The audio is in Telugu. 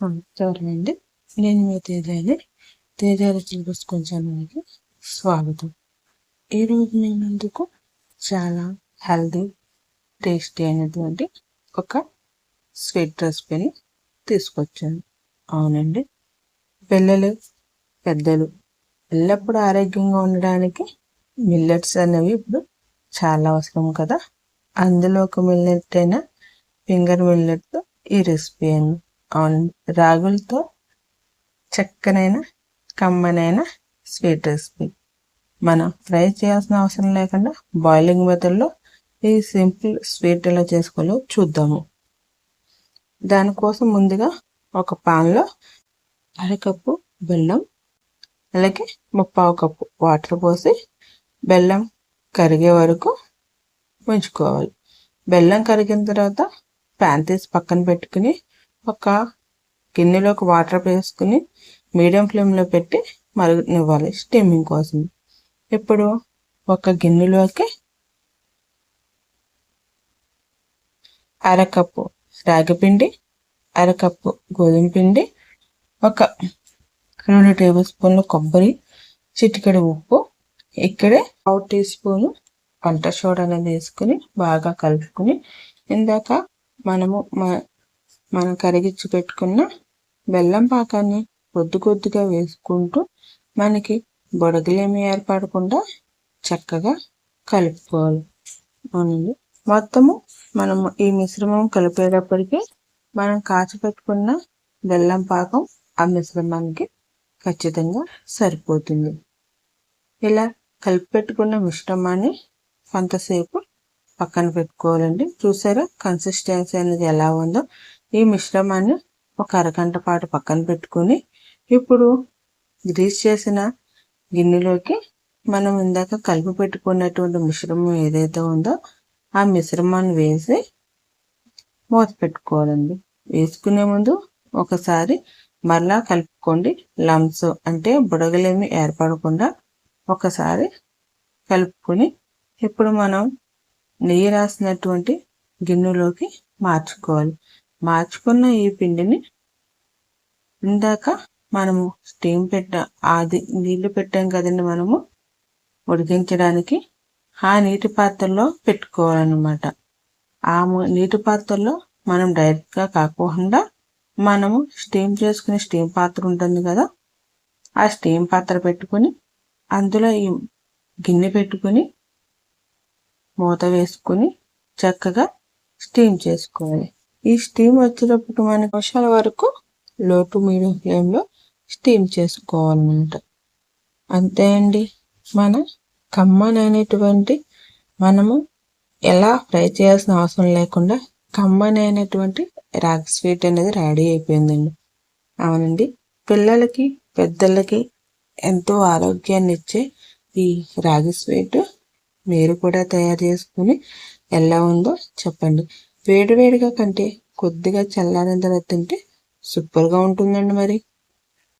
సరే అండి నేను మీ తేజాని సిలబస్ కొంచెం మీకు స్వాగతం. ఈరోజు మీ ముందుకు చాలా హెల్దీ టేస్టీ అయినటువంటి ఒక స్వీట్ రెసిపీని తీసుకొచ్చాను. అవునండి. పిల్లలు పెద్దలు ఎల్లప్పుడూ ఆరోగ్యంగా ఉండడానికి మిల్లెట్స్ అనేవి ఇప్పుడు చాలా అవసరం కదా. అందులో ఒక మిల్లెట్ అయిన ఫింగర్ మిల్లెట్తో ఈ రెసిపీ అండి. రాగులతో చక్కనైన కమ్మనైన స్వీట్ రెసిపీ. మనం ఫ్రై చేయాల్సిన అవసరం లేకుండా బాయిలింగ్ మెథడ్లో ఈ సింపుల్ స్వీట్ ఎలా చేసుకోవాలో చూద్దాము. దానికోసం ముందుగా ఒక పాన్లో అరకప్పు బెల్లం అలాగే ముప్పావు కప్పు వాటర్ పోసి బెల్లం కరిగే వరకు ఉంచుకోవాలి. బెల్లం కరిగిన తర్వాత ప్యాన్ తీసి పక్కన పెట్టుకుని ఒక గిన్నెలోకి వాటర్ వేసుకుని మీడియం ఫ్లేమ్లో పెట్టి మరగనివ్వాలి స్టీమింగ్ కోసం. ఇప్పుడు ఒక గిన్నెలోకి అరకప్పు రాగిపిండి అరకప్పు గోధుమ పిండి ఒక రెండు టేబుల్ స్పూన్లు కొబ్బరి చిటికెడు ఉప్పు ఇక్కడే పావు టీ స్పూను వంట సోడా అనేది వేసుకుని బాగా కలుపుకుని ఇందాక మనము మనం కరిగించి పెట్టుకున్న బెల్లం పాకాన్ని కొద్ది కొద్దిగా వేసుకుంటూ మనకి బొడగలేమి ఏర్పడకుండా చక్కగా కలుపుకోవాలి. అవునండి. మొత్తము మనము ఈ మిశ్రమం కలిపేటప్పటికి మనం కాచి పెట్టుకున్న బెల్లం పాకం ఆ మిశ్రమానికి ఖచ్చితంగా సరిపోతుంది. ఇలా కలిపి పెట్టుకున్న మిశ్రమాన్ని కొంతసేపు పక్కన పెట్టుకోవాలండి. చూసారా? కన్సిస్టెన్సీ అనేది ఎలా ఉందో? ఈ మిశ్రమాన్ని ఒక అరగంట పాటు పక్కన పెట్టుకుని ఇప్పుడు గ్రీస్ చేసిన గిన్నెలోకి మనం ఇందాక కలిపి పెట్టుకున్నటువంటి మిశ్రమం ఏదైతే ఉందో ఆ మిశ్రమాన్ని వేసి మూత పెట్టుకోవాలండి. వేసుకునే ముందు ఒకసారి మరలా కలుపుకోండి. లంప్స్ అంటే బుడగలేమి ఏర్పడకుండా ఒకసారి కలుపుకొని ఇప్పుడు మనం నెయ్యి రాసినటువంటి గిన్నెలోకి మార్చుకోవాలి. మార్చుకున్న ఈ పిండిని ఇందాక మనము స్టీమ్ పెట్ట అది నీళ్ళు పెట్టాం కదండి మనము ఉడికించడానికి. ఆ నీటి పాత్రలో పెట్టుకోవాలన్నమాట. ఆ నీటి పాత్రలో మనం డైరెక్ట్గా కాకుండా మనము స్టీమ్ చేసుకునే స్టీమ్ పాత్ర ఉంటుంది కదా ఆ స్టీమ్ పాత్ర పెట్టుకుని అందులో ఈ గిన్నె పెట్టుకుని మూత వేసుకుని చక్కగా స్టీమ్ చేసుకోవాలి. ఈ స్టీమ్ వచ్చేటప్పుడు మన నిమిషాల వరకు లో టు మీడియం ఫ్లేమ్లో స్టీమ్ చేసుకోవాలన్నమాట. అంతే అండి. మన కమ్మనైనటువంటి మనము ఎలా ఫ్రై చేయాల్సిన అవసరం లేకుండా కమ్మనైనటువంటి రాగి స్వీట్ అనేది రెడీ అయిపోయిందండి. అవునండి. పిల్లలకి పెద్దలకి ఎంతో ఆరోగ్యాన్ని ఇచ్చే ఈ రాగి స్వీట్ మీరు కూడా తయారు చేసుకుని ఎలా ఉందో చెప్పండి. వేడివేడిగా కంటే కొద్దిగా చల్లారిన తర్వాత తింటే సూపర్గా ఉంటుందండి మరి.